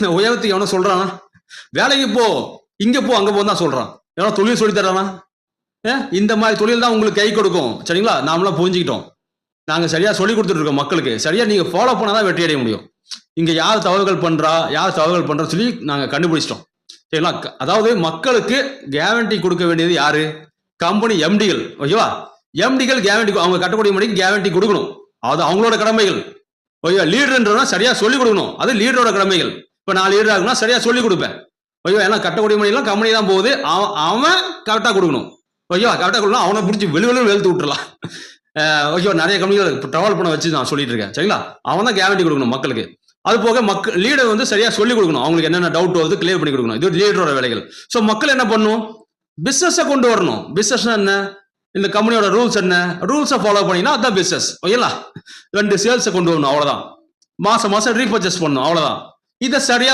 உயரத்துக்கு எவனோ சொல்றானா? வேலைக்கு போ இங்க போ அங்க போ தான் சொல்றான். எவனோ தொழில் சொல்லி தரானா ஏ இந்த மாதிரி தொழில் தான் உங்களுக்கு கை கொடுக்கும். சரிங்களா? நாமளாம் புரிஞ்சுக்கிட்டோம். நாங்க சரியா சொல்லி கொடுத்துட்டு இருக்கோம் மக்களுக்கு. சரியா நீங்க ஃபாலோ பண்ணாதான் வெற்றி அடைய முடியும். இங்க யார் தவறுகள் பண்றா யார் தவறுகள் பண்றா சொல்லி நாங்க கண்டுபிடிச்சிட்டோம். சரிங்களா? அதாவது மக்களுக்கு கேரண்டி கொடுக்க வேண்டியது யாரு? கம்பெனி எம்டிகள் ஓகேவா? எம்டிகள் கேரண்டி அவங்க கட்டக்கூடிய மணிக்கு கேரண்டி கொடுக்கணும். அது அவங்களோட கடமைகள். ஓகேவா? லீடர்ன்றதுனா சரியா சொல்லி கொடுக்கணும். அது லீடரோட கடமைகள். இப்போ நான் ஈடு ஆகுனா சரியாக சொல்லி கொடுப்பேன். ஐயோ ஏன்னா கட்டக்கூடிய மணிலாம் கம்பெனி தான் போகுது. அவன் அவன் கரெக்டாக கொடுக்கணும். ஐயோ கரெக்டாக கொடுக்கணும் அவனை பிடிச்சி வெளி வெளியே வெளுத்து விட்டுறலாம். ஐயோ நிறைய கம்பெனிகள் ட்ராவல் பண்ண வச்சு நான் சொல்லிட்டு இருக்கேன். சரிங்களா? அவன் தான் கேரண்டி கொடுக்கணும் மக்களுக்கு. அது போக மக்கள் லீடர் வந்து சரியாக சொல்லி கொடுக்கணும். அவங்களுக்கு என்னென்ன டவுட் வருது கிளியர் பண்ணி கொடுக்கணும். இது லீடரோட வேலைகள். ஸோ மக்கள் என்ன பண்ணும்? பிஸ்னஸை கொண்டு வரணும். பிசினஸ்னா என்ன? இந்த கம்பெனியோட ரூல்ஸ் என்ன? ரூல்ஸை ஃபாலோ பண்ணிங்கன்னா அதுதான் பிஸ்னஸ் ஓகேங்களா? ரெண்டு சேல்ஸை கொண்டு வரணும். அவ்வளோதான் மாசம் மாசம் ரீபர்ச்சேஸ் பண்ணணும். அவ்வளவுதான் இதை சரியா